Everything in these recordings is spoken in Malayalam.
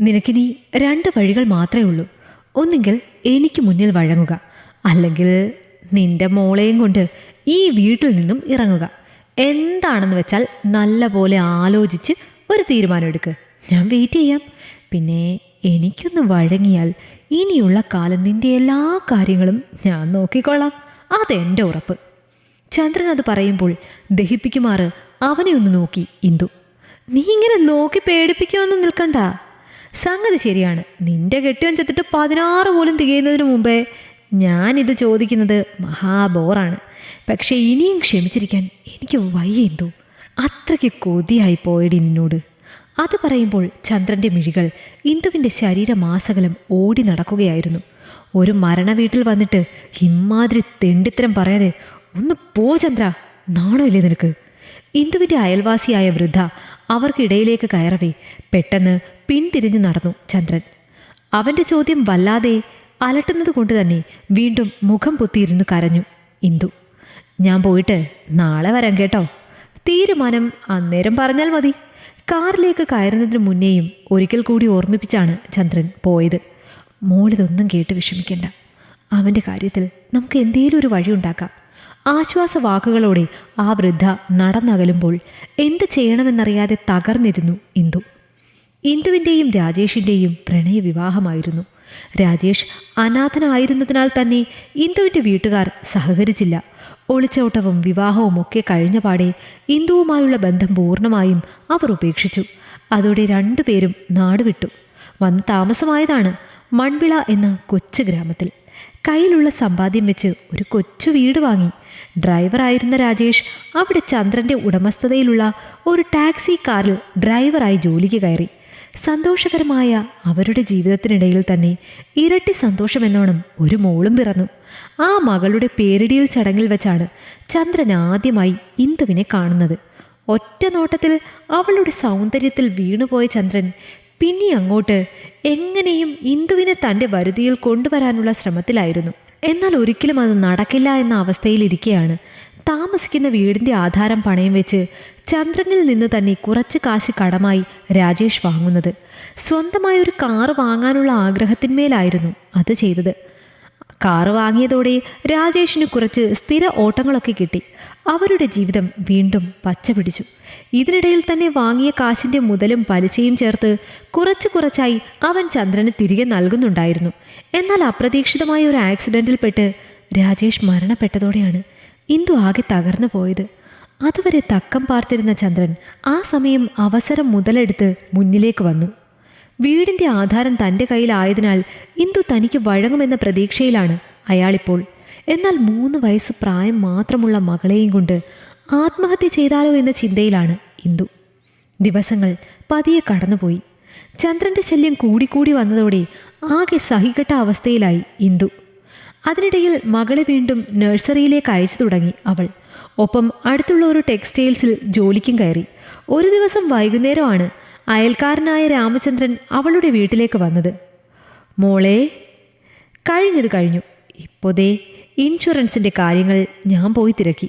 നിനക്കിനി രണ്ട് വഴികൾ മാത്രമേ ഉള്ളൂ. ഒന്നുകിൽ എനിക്ക് മുന്നിൽ വഴങ്ങുക അല്ലെങ്കിൽ നിന്റെ മോളെയും കൊണ്ട് ഈ വീട്ടിൽ നിന്നും ഇറങ്ങുക. എന്താണെന്ന് വെച്ചാൽ നല്ല പോലെ ആലോചിച്ച് ഒരു തീരുമാനം എടുക്ക്. ഞാൻ വെയിറ്റ് ചെയ്യാം. പിന്നെ എനിക്കൊന്ന് വഴങ്ങിയാൽ ഇനിയുള്ള കാലം നിന്റെ എല്ലാ കാര്യങ്ങളും ഞാൻ നോക്കിക്കൊള്ളാം. അതെന്റെ ഉറപ്പ്. ചന്ദ്രൻ അത് പറയുമ്പോൾ ദഹിപ്പിക്കുമാറ് അവനെ ഒന്ന് നോക്കി ഇന്ദു നീ ഇങ്ങനെ നോക്കി പേടിപ്പിക്കുമെന്ന് നിൽക്കണ്ട. സംഗതി ശരിയാണ്. നിന്റെ കെട്ടിയോൻ ചെത്തിട്ട് പതിനാറ് പോലും തികയുന്നതിന് മുമ്പേ ഞാനിത് ചോദിക്കുന്നത് മഹാബോറാണ്. പക്ഷേ ഇനിയും ക്ഷമിച്ചിരിക്കാൻ എനിക്ക് വയ്യ എന്തോ. അത്രയ്ക്ക് കൊതിയായി പോയടി നിന്നോട്. അത് പറയുമ്പോൾ ചന്ദ്രന്റെ മിഴികൾ ഇന്ദുവിന്റെ ശരീരമാസകലം ഓടി നടക്കുകയായിരുന്നു. ഒരു മരണ വീട്ടിൽ വന്നിട്ട് ഇമ്മാതിരി തെണ്ടിത്തരം പറയാതെ ഒന്ന് പോ ചന്ദ്ര നാണമില്ലേ നിനക്ക്? ഇന്ദുവിന്റെ അയൽവാസിയായ വൃദ്ധ അവർക്കിടയിലേക്ക് കയറവേ പെട്ടെന്ന് പിന്തിരിഞ്ഞു നടന്നു ചന്ദ്രൻ. അവന്റെ ചോദ്യം വല്ലാതെ അലട്ടുന്നത് കൊണ്ട് തന്നെ വീണ്ടും മുഖം പൊത്തിയിരുന്ന് കരഞ്ഞു. ഇന്ദു ഞാൻ പോയിട്ട് നാളെ വരാം കേട്ടോ. തീരുമാനം അന്നേരം പറഞ്ഞാൽ മതി. കാറിലേക്ക് കയറുന്നതിന് മുന്നേയും ഒരിക്കൽ കൂടി ഓർമ്മിപ്പിച്ചാണ് ചന്ദ്രൻ പോയത്. മോളിതൊന്നും കേട്ട് വിഷമിക്കേണ്ട. അവന്റെ കാര്യത്തിൽ നമുക്ക് എന്തേലും ഒരു വഴിയുണ്ടാക്കാം ആശ്വാസ വാക്കുകളോടെ ആ വൃദ്ധ നടന്നകലുമ്പോൾ എന്ത് ചെയ്യണമെന്നറിയാതെ തകർന്നിരുന്നു ഇന്ദു. ഇന്ദുവിന്റെയും രാജേഷിന്റെയും പ്രണയ വിവാഹമായിരുന്നു രാജേഷ് അനാഥനായിരുന്നതിനാൽ തന്നെ ഇന്ദുവിന്റെ വീട്ടുകാർ സഹകരിച്ചില്ല. ഒളിച്ചോട്ടവും വിവാഹവും ഒക്കെ കഴിഞ്ഞ പാടെ ഇന്ദുവുമായുള്ള ബന്ധം പൂർണമായും അവർ ഉപേക്ഷിച്ചു. അതോടെ രണ്ടുപേരും നാടുവിട്ടു. വന്ന് താമസമായതാണ് മൺവിള എന്ന കൊച്ചു ഗ്രാമത്തിൽ. കയ്യിലുള്ള സമ്പാദ്യം വെച്ച് ഒരു കൊച്ചു വീട് വാങ്ങി. ഡ്രൈവറായിരുന്ന രാജേഷ് അവിടെ ചന്ദ്രന്റെ ഉടമസ്ഥതയിലുള്ള ഒരു ടാക്സി കാറിൽ ഡ്രൈവറായി ജോലിക്ക് കയറി. സന്തോഷകരമായ അവരുടെ ജീവിതത്തിനിടയിൽ തന്നെ ഇരട്ടി സന്തോഷമെന്നോണം ഒരു മോളും പിറന്നു. ആ മകളുടെ പേരിടിയിൽ ചടങ്ങിൽ വെച്ചാണ് ചന്ദ്രൻ ആദ്യമായി ഇന്ദുവിനെ കാണുന്നത്. ഒറ്റ നോട്ടത്തിൽ അവളുടെ സൗന്ദര്യത്തിൽ വീണുപോയ ചന്ദ്രൻ പിന്നെ അങ്ങോട്ട് എങ്ങനെയും ഇന്ദുവിനെ തന്റെ വരുതിയിൽ കൊണ്ടുവരാനുള്ള ശ്രമത്തിലായിരുന്നു. എന്നാൽ ഒരിക്കലും അത് നടക്കില്ല എന്ന അവസ്ഥയിലിരിക്കെയാണ് താമസിക്കുന്ന വീടിന്റെ ആധാരം പണയം വെച്ച് ചന്ദ്രനിൽ നിന്ന് തന്നെ കുറച്ച് കാശ് കടമായി രാജേഷ് വാങ്ങുന്നത്. സ്വന്തമായ ഒരു കാറ് വാങ്ങാനുള്ള ആഗ്രഹത്തിന്മേലായിരുന്നു അത് ചെയ്തത്. കാറ് വാങ്ങിയതോടെ രാജേഷിന് കുറച്ച് സ്ഥിര ഓട്ടങ്ങളൊക്കെ കിട്ടി. അവരുടെ ജീവിതം വീണ്ടും പച്ച പിടിച്ചു ഇതിനിടയിൽ തന്നെ വാങ്ങിയ കാശിന്റെ മുതലും പലിശയും ചേർത്ത് കുറച്ച് കുറച്ചായി അവൻ ചന്ദ്രന് തിരികെ നൽകുന്നുണ്ടായിരുന്നു. എന്നാൽ അപ്രതീക്ഷിതമായ ഒരു ആക്സിഡന്റിൽപ്പെട്ട് രാജേഷ് മരണപ്പെട്ടതോടെയാണ് ഇന്ദു ആകെ തകർന്നു പോയത്. അതുവരെ തക്കം പാർത്തിരുന്ന ചന്ദ്രൻ ആ സമയം അവസരം മുതലെടുത്ത് മുന്നിലേക്ക് വന്നു. വീടിന്റെ ആധാരം തന്റെ കയ്യിലായതിനാൽ ഇന്ദു തനിക്ക് വഴങ്ങുമെന്ന പ്രതീക്ഷയിലാണ് അയാളിപ്പോൾ. എന്നാൽ മൂന്ന് വയസ്സ് പ്രായം മാത്രമുള്ള മകളെയും കൊണ്ട് ആത്മഹത്യ ചെയ്താലോ എന്ന ചിന്തയിലാണ് ഇന്ദു. ദിവസങ്ങൾ പതിയെ കടന്നുപോയി. ചന്ദ്രന്റെ ശല്യം കൂടിക്കൂടി വന്നതോടെ ആകെ സഹികെട്ട അവസ്ഥയിലായി ഇന്ദു. അതിനിടയിൽ മകളെ വീണ്ടും നഴ്സറിയിലേക്ക് അയച്ചു തുടങ്ങി അവൾ. ഒപ്പം അടുത്തുള്ള ഒരു ടെക്സ്റ്റൈൽസിൽ ജോലിക്കും കയറി. ഒരു ദിവസം വൈകുന്നേരമാണ് അയൽക്കാരനായ രാമചന്ദ്രൻ അവളുടെ വീട്ടിലേക്ക് വന്നത്. മോളെ കഴിഞ്ഞത് കഴിഞ്ഞു. ഇപ്പോൾ ദേ ഇൻഷുറൻസിന്റെ കാര്യങ്ങൾ ഞാൻ പോയി തിരക്കി.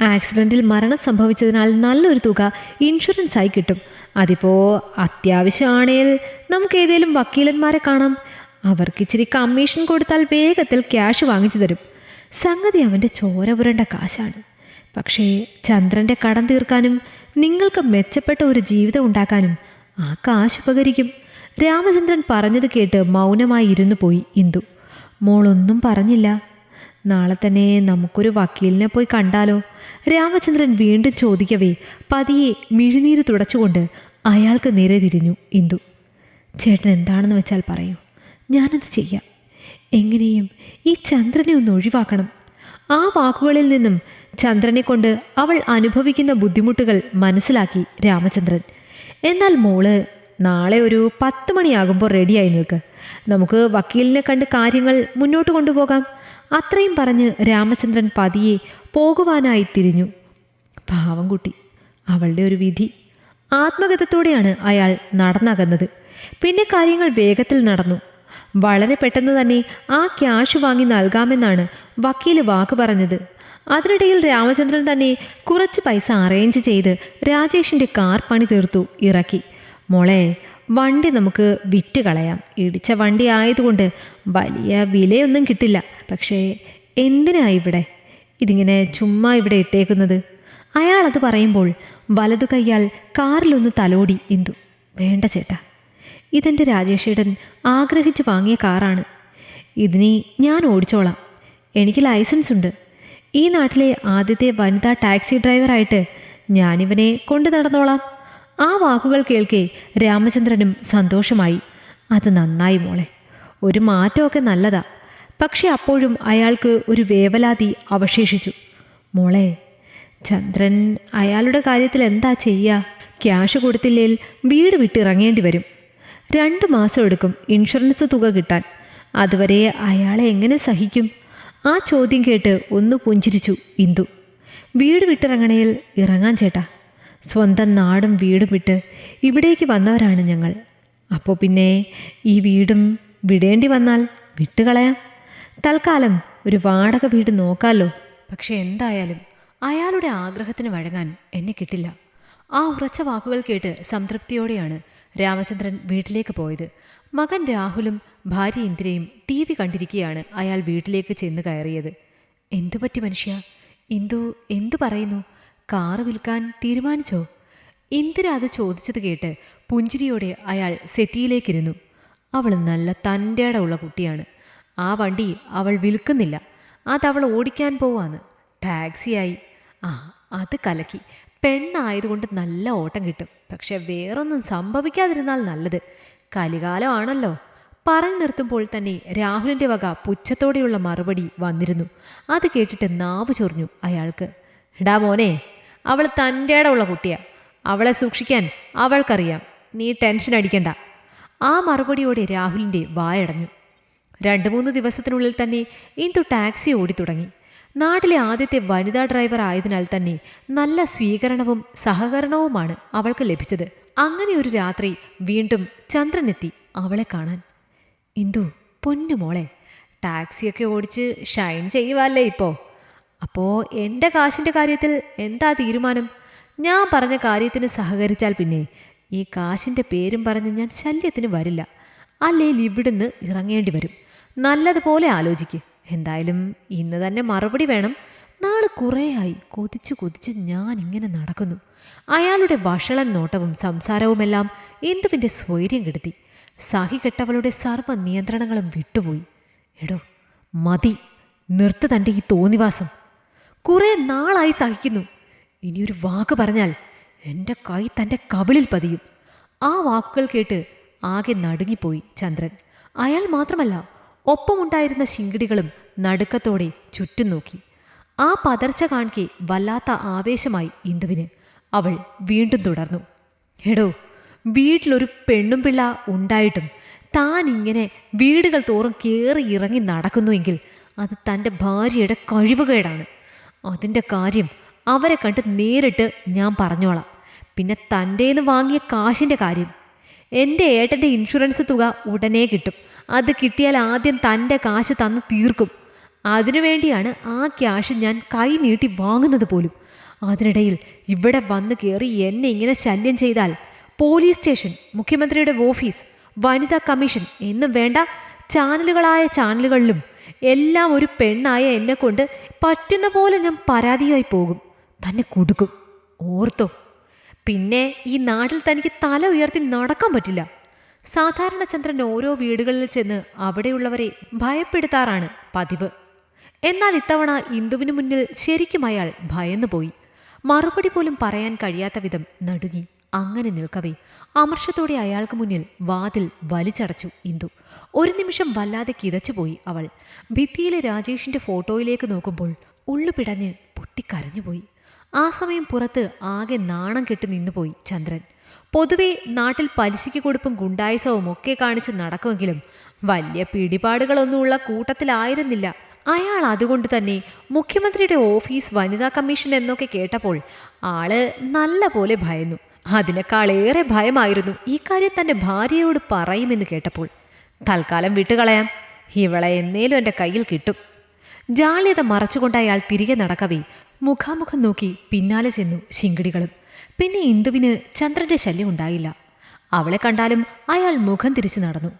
ആക്സിഡന്റിൽ മരണം സംഭവിച്ചതിനാൽ നല്ലൊരു തുക ഇൻഷുറൻസായി കിട്ടും. അതിപ്പോൾ അത്യാവശ്യമാണേൽ നമുക്ക് ഏതെങ്കിലും വക്കീലന്മാരെ കാണാം. അവർക്ക് ഇച്ചിരി കമ്മീഷൻ കൊടുത്താൽ വേഗത്തിൽ ക്യാഷ് വാങ്ങിച്ചു തരും. സംഗതി അവന്റെ ചോര പുരണ്ട കാശാണ്. പക്ഷേ ചന്ദ്രന്റെ കടം തീർക്കാനും നിങ്ങൾക്ക് മെച്ചപ്പെട്ട ഒരു ജീവിതം ഉണ്ടാക്കാനും ആ കാശ് ഉപകരിക്കും. രാമചന്ദ്രൻ പറഞ്ഞത് കേട്ട് മൗനമായി ഇരുന്നു പോയി ഇന്ദു. മോളൊന്നും പറഞ്ഞില്ല. നാളെ തന്നെ നമുക്കൊരു വക്കീലിനെ പോയി കണ്ടാലോ? രാമചന്ദ്രൻ വീണ്ടും ചോദിക്കവേ പതിയെ മിഴിനീര് തുടച്ചുകൊണ്ട് അയാൾക്ക് നേരെ തിരിഞ്ഞു ഇന്ദു. ചേട്ടൻ എന്താണെന്ന് വെച്ചാൽ പറയൂ. ഞാനത് ചെയ്യാം. എങ്ങനെയും ഈ ചന്ദ്രനെ ഒന്ന് ഒഴിവാക്കണം. ആ വാക്കുകളിൽ നിന്നും ചന്ദ്രനെ കൊണ്ട് അവൾ അനുഭവിക്കുന്ന ബുദ്ധിമുട്ടുകൾ മനസ്സിലാക്കി രാമചന്ദ്രൻ. എന്നാൽ മോൾ നാളെ ഒരു പത്ത് മണിയാകുമ്പോൾ റെഡിയായി നിൽക്ക്. നമുക്ക് വക്കീലിനെ കണ്ട് കാര്യങ്ങൾ മുന്നോട്ട് കൊണ്ടുപോകാം. അത്രയും പറഞ്ഞ് രാമചന്ദ്രൻ പതിയെ പോകുവാനായി തിരിഞ്ഞു. പാവം കുട്ടി അവളുടെ ഒരു വിധി. ആത്മഗതത്തോടെയാണ് അയാൾ നടന്നകന്നത്. പിന്നെ കാര്യങ്ങൾ വേഗത്തിൽ നടന്നു. വളരെ പെട്ടെന്ന് തന്നെ ആ ക്യാഷ് വാങ്ങി നൽകാമെന്നാണ് വക്കീൽ വാക്ക് പറഞ്ഞത്. അതിനിടയിൽ രാമചന്ദ്രൻ തന്നെ കുറച്ച് പൈസ അറേഞ്ച് ചെയ്ത് രാജേഷിന്റെ കാർ പണി തീർത്തു ഇറക്കി. മോളെ വണ്ടി നമുക്ക് വിറ്റ് കളയാം. ഇടിച്ച വണ്ടി ആയതുകൊണ്ട് വലിയ വിലയൊന്നും കിട്ടില്ല. പക്ഷേ എന്തിനാ ഇവിടെ? ഇതിങ്ങനെ ചുമ്മാ ഇവിടെ ഇട്ടേക്കുന്നത്? അയാൾ അത് പറയുമ്പോൾ വലതു കൈയാൽ കാറിലൊന്ന് തലോടി ഇന്ദു വേണ്ട ചേട്ടാ. ഇതെന്റെ രാജേഷേടൻ ആഗ്രഹിച്ച് വാങ്ങിയ കാറാണ്. ഇതിനി ഞാൻ ഓടിച്ചോളാം. എനിക്ക് ലൈസൻസ് ഉണ്ട് ഈ നാട്ടിലെ ആദ്യത്തെ വനിതാ ടാക്സി ഡ്രൈവറായിട്ട് ഞാനിവനെ കൊണ്ടു നടന്നോളാം. ആ വാക്കുകൾ കേൾക്കെ രാമചന്ദ്രനും സന്തോഷമായി. അത് നന്നായി മോളെ. ഒരു മാറ്റമൊക്കെ നല്ലതാ. പക്ഷെ അപ്പോഴും അയാൾക്ക് ഒരു വേവലാതി അവശേഷിച്ചു. മോളെ ചന്ദ്രൻ അയാളുടെ കാര്യത്തിൽ എന്താ ചെയ്യുക ക്യാഷ് കൊടുത്തില്ലേൽ വീട് വിട്ടിറങ്ങേണ്ടി വരും രണ്ട് മാസം എടുക്കും ഇൻഷുറൻസ് തുക കിട്ടാൻ. അതുവരെ അയാളെ എങ്ങനെ സഹിക്കും? ആ ചോദ്യം കേട്ട് ഒന്ന് പുഞ്ചിരിച്ചു ഇന്ദു. വീട് വിട്ടിറങ്ങണയിൽ ഇറങ്ങാൻ ചേട്ടാ. സ്വന്തം നാടും വീടും വിട്ട് ഇവിടേക്ക് വന്നവരാണ് ഞങ്ങൾ. അപ്പോൾ പിന്നെ ഈ വീടും വിടേണ്ടി വന്നാൽ വിട്ടുകളയാം. തൽക്കാലം ഒരു വാടക വീട് നോക്കാമല്ലോ പക്ഷെ എന്തായാലും അയാളുടെ ആഗ്രഹത്തിന് വഴങ്ങാൻ എന്നെ കിട്ടില്ല. ആ ഉറച്ച വാക്കുകൾ കേട്ട് സംതൃപ്തിയോടെയാണ് രാമചന്ദ്രൻ വീട്ടിലേക്ക് പോയത്. മകൻ രാഹുലും ഭാര്യ ഇന്ദിരയും ടി വി കണ്ടിരിക്കുകയാണ് അയാൾ വീട്ടിലേക്ക് ചെന്ന് കയറിയത്. എന്തു പറ്റി മനുഷ്യ? ഇന്ദു എന്തു പറയുന്നു? കാറ് വിൽക്കാൻ തീരുമാനിച്ചോ? ഇന്ദിര അത് ചോദിച്ചത് കേട്ട് പുഞ്ചിരിയോടെ അയാൾ സെറ്റിയിലേക്കിരുന്നു. അവൾ നല്ല തന്റെട ഉള്ള കുട്ടിയാണ്. ആ വണ്ടി അവൾ വിൽക്കുന്നില്ല. അതവൾ ഓടിക്കാൻ പോവാന്ന്. ടാക്സിയായി. ആ അത് കലക്കി. പെണ്ണായതുകൊണ്ട് നല്ല ഓട്ടം കിട്ടും. പക്ഷെ വേറൊന്നും സംഭവിക്കാതിരുന്നാൽ നല്ലത്. കലികാലമാണല്ലോ. പറഞ്ഞു നിർത്തുമ്പോൾ തന്നെ രാഹുലിന്റെ വക പുച്ഛത്തോടെയുള്ള മറുപടി വന്നിരുന്നു. അത് കേട്ടിട്ട് നാവ് ചൊറിഞ്ഞു അയാൾക്ക്. എടാ മോനെ അവൾ തന്റെ ഉള്ള കുട്ടിയാ. അവളെ സൂക്ഷിക്കാൻ അവൾക്കറിയാം. നീ ടെൻഷൻ അടിക്കണ്ട. ആ മറുപടിയോടെ രാഹുലിന്റെ വായടഞ്ഞു. രണ്ട് മൂന്ന് ദിവസത്തിനുള്ളിൽ തന്നെ ഇന്ദു ടാക്സി ഓടിത്തുടങ്ങി. നാട്ടിലെ ആദ്യത്തെ വനിതാ ഡ്രൈവർ ആയതിനാൽ തന്നെ നല്ല സ്വീകരണവും സഹകരണവുമാണ് അവൾക്ക് ലഭിച്ചത്. അങ്ങനെ ഒരു രാത്രി വീണ്ടും ചന്ദ്രനെത്തി അവളെ കാണാൻ. ഇന്ദു പൊന്നു മോളെ ടാക്സിയൊക്കെ ഓടിച്ച് ഷൈൻ ചെയ്യുവല്ലേ ഇപ്പോൾ അപ്പോൾ എന്റെ കാശിന്റെ കാര്യത്തിൽ എന്താ തീരുമാനം? ഞാൻ പറഞ്ഞ കാര്യത്തിന് സഹകരിച്ചാൽ പിന്നെ ഈ കാശിന്റെ പേരും പറഞ്ഞ് ഞാൻ ശല്യത്തിന് വരില്ല. അല്ലെങ്കിൽ ഇവിടുന്ന് ഇറങ്ങേണ്ടി വരും. നല്ലതുപോലെ ആലോചിക്ക്. എന്തായാലും ഇന്ന് തന്നെ മറുപടി വേണം. നാളെ കുറേയായി. കൊതിച്ചു കൊതിച്ച് ഞാൻ ഇങ്ങനെ നടക്കുന്നു. അയാളുടെ വഷളൻ നോട്ടവും സംസാരവുമെല്ലാം ഇന്ദുവിന്റെ സ്വൈര്യം കെടുത്തി. സാഹി കെട്ടവളുടെ സർവ നിയന്ത്രണങ്ങളും വിട്ടുപോയി. എടോ മതി. നിർത്തു തന്റെ ഈ തോന്നിവാസം. കുറേ നാളായി സഹിക്കുന്നു. ഇനിയൊരു വാക്ക് പറഞ്ഞാൽ എന്റെ കൈ തന്റെ കവിളിൽ പതിയും. ആ വാക്കുകൾ കേട്ട് ആകെ നടുങ്ങിപ്പോയി ചന്ദ്രൻ. അയാൾ മാത്രമല്ല ഒപ്പമുണ്ടായിരുന്ന ശിങ്കിടികളും നടുക്കത്തോടെ ചുറ്റും നോക്കി. ആ പതർച്ച കാണിക്കെ വല്ലാത്ത ആവേശമായി ഇന്ദുവിന്. അവൾ വീണ്ടും തുടർന്നു. എടോ വീട്ടിലൊരു പെണ്ണും പിള്ള ഉണ്ടായിട്ടും താൻ ഇങ്ങനെ വീടുകൾ തോറും കയറി ഇറങ്ങി നടക്കുന്നുവെങ്കിൽ അത് തന്റെ ഭാര്യയുടെ കഴിവുകേടാണ്. അതിന്റെ കാര്യം അവരെ കണ്ട് നേരിട്ട് ഞാൻ പറഞ്ഞോളാം. പിന്നെ തന്റേന്ന് വാങ്ങിയ കാശിന്റെ കാര്യം. എന്റെ ഏട്ടന്റെ ഇൻഷുറൻസ് തുക ഉടനെ കിട്ടും. അത് കിട്ടിയാൽ ആദ്യം തന്റെ കാശ് തന്ന് തീർക്കും. അതിനു വേണ്ടിയാണ് ആ ക്യാഷ് ഞാൻ കൈ നീട്ടി വാങ്ങുന്നത് പോലും. അതിനിടയിൽ ഇവിടെ വന്ന് കയറി എന്നെ ഇങ്ങനെ ശല്യം ചെയ്താൽ പോലീസ് സ്റ്റേഷൻ മുഖ്യമന്ത്രിയുടെ ഓഫീസ് വനിതാ കമ്മീഷൻ എന്നും വേണ്ട ചാനലുകളായ ചാനലുകളിലും എല്ലാം ഒരു പെണ്ണായ എന്നെ കൊണ്ട് പറ്റുന്ന പോലെ ഞാൻ പരാതിയായി പോകും. തന്നെ കൊടുക്കും. ഓർത്തോ? പിന്നെ ഈ നാട്ടിൽ തനിക്ക് തല ഉയർത്തി നടക്കാൻ പറ്റില്ല. സാധാരണ ചന്ദ്രൻ ഓരോ വീടുകളിൽ ചെന്ന് അവിടെയുള്ളവരെ ഭയപ്പെടുത്താറാണ് പതിവ്. എന്നാൽ ഇത്തവണ ഇന്ദുവിനു മുന്നിൽ ശരിക്കും അയാൾ ഭയന്നുപോയി. മറുപടി പോലും പറയാൻ കഴിയാത്ത വിധം നടുങ്ങി അങ്ങനെ നിൽക്കവേ. അമർഷത്തോടെ അയാൾക്ക് മുന്നിൽ വാതിൽ വലിച്ചടച്ചു ഇന്ദു. ഒരു നിമിഷം വല്ലാതെ കിതച്ചുപോയി അവൾ. ഭിത്തിയിലെ രാജേഷിന്റെ ഫോട്ടോയിലേക്ക് നോക്കുമ്പോൾ ഉള്ളുപിടഞ്ഞ് പൊട്ടിക്കരഞ്ഞുപോയി. ആ സമയം പുറത്ത് ആകെ നാണം കെട്ട് നിന്നുപോയി ചന്ദ്രൻ. പൊതുവെ നാട്ടിൽ പലിശയ്ക്ക് കൊടുപ്പും ഗുണ്ടായുസവും ഒക്കെ കാണിച്ച് നടക്കുമെങ്കിലും വലിയ പിടിപാടുകളൊന്നുമുള്ള കൂട്ടത്തിലായിരുന്നില്ല. അയാൾ അതുകൊണ്ട് തന്നെ മുഖ്യമന്ത്രിയുടെ ഓഫീസ് വനിതാ കമ്മീഷൻ എന്നൊക്കെ കേട്ടപ്പോൾ ആൾ നല്ല പോലെ ഭയന്നു അതിനേക്കാളേറെ ഭയമായിരുന്നു ഈ കാര്യം തന്റെ ഭാര്യയോട് പറയുമെന്ന് കേട്ടപ്പോൾ. തൽക്കാലം വിട്ടുകളയാം. ഇവളെ എന്നേലും എന്റെ കയ്യിൽ കിട്ടും. ജാള്യത മറച്ചുകൊണ്ട് അയാൾ തിരികെ നടക്കവേ മുഖാമുഖം നോക്കി പിന്നാലെ ചെന്നു ശിങ്കിടികളും. പിന്നെ ഇന്ദുവിന് ചന്ദ്രന്റെ ശല്യം ഉണ്ടായില്ല. അവളെ കണ്ടാലും അയാൾ മുഖം തിരിച്ചു നടന്നു.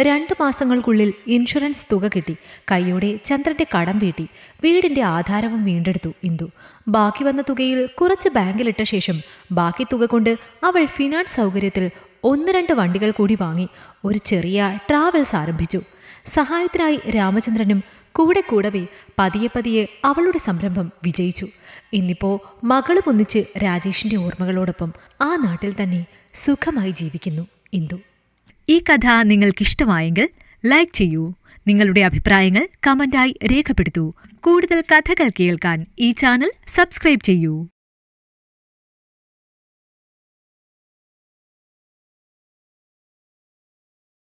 രണ്ടു മാസങ്ങൾക്കുള്ളിൽ ഇൻഷുറൻസ് തുക കിട്ടി. കൈയോടെ ചന്ദ്രന്റെ കടം വീട്ടി. വീടിന്റെ ആധാരവും വീണ്ടെടുത്തു ഇന്ദു. ബാക്കി വന്ന തുകയിൽ കുറച്ച് ബാങ്കിലിട്ട ശേഷം ബാക്കി തുക കൊണ്ട് അവൾ ഫിനാൻസ് സൗകര്യത്തിൽ ഒന്ന് രണ്ട് വണ്ടികൾ കൂടി വാങ്ങി ഒരു ചെറിയ ട്രാവൽസ് ആരംഭിച്ചു. സഹായത്തിനായി രാമചന്ദ്രനും കൂടെ കൂടവേ പതിയെ പതിയെ അവളുടെ സംരംഭം വിജയിച്ചു. ഇന്നിപ്പോ മകളും ഒന്നിച്ച് രാജേഷിന്റെ ഓർമ്മകളോടൊപ്പം ആ നാട്ടിൽ തന്നെ സുഖമായി ജീവിക്കുന്നു ഇന്ദു. ഈ കഥ നിങ്ങൾക്കിഷ്ടമായെങ്കിൽ ലൈക്ക് ചെയ്യൂ. നിങ്ങളുടെ അഭിപ്രായങ്ങൾ കമന്റായി രേഖപ്പെടുത്തൂ. കൂടുതൽ കഥകൾ കേൾക്കാൻ ഈ ചാനൽ സബ്സ്ക്രൈബ് ചെയ്യൂ.